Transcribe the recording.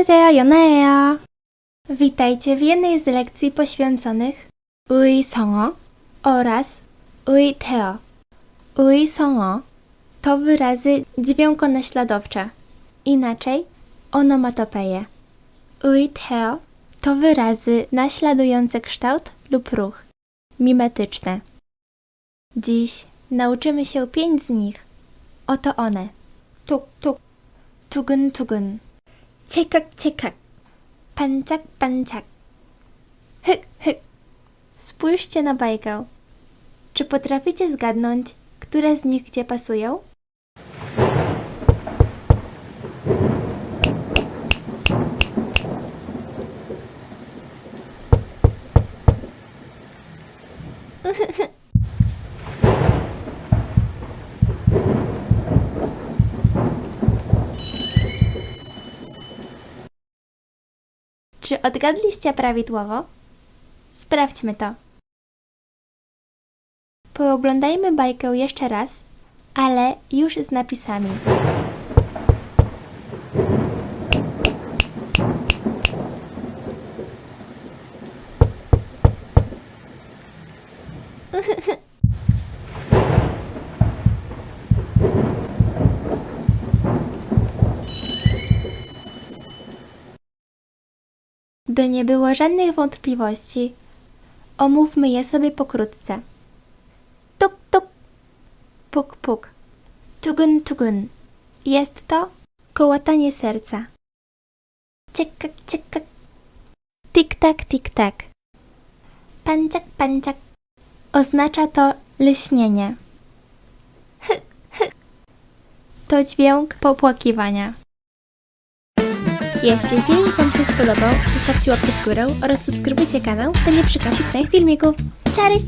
안녕하세요, 연아예요. Witajcie w jednej z lekcji poświęconych 의성어 oraz 의태어. 의성어 to wyrazy dźwiękonaśladowcze, inaczej onomatopeje. 의태어 to wyrazy naśladujące kształt lub ruch, mimetyczne. Dziś nauczymy się pięć z nich. Oto one. Tuk, tuk, tugun, tugun, ciekak, ciekak, panciak, panciak, hyk, hyk. Spójrzcie na bajkę. Czy potraficie zgadnąć, które z nich gdzie pasują? Czy odgadliście prawidłowo? Sprawdźmy to. Pooglądajmy bajkę jeszcze raz, ale już z napisami. By nie było żadnych wątpliwości, omówmy je sobie pokrótce. Tuk, tuk, puk, puk, tugun, tugun. Jest to kołatanie serca. Ciekak, ciekak, tik-tak, tik-tak. Panciak, panciak. Oznacza to lśnienie. Hy, hy. To dźwięk popłakiwania. Jeśli filmik Wam się spodobał, zostawcie łapkę w górę oraz subskrybujcie kanał, by nie przegapić nowych filmików. Cześć,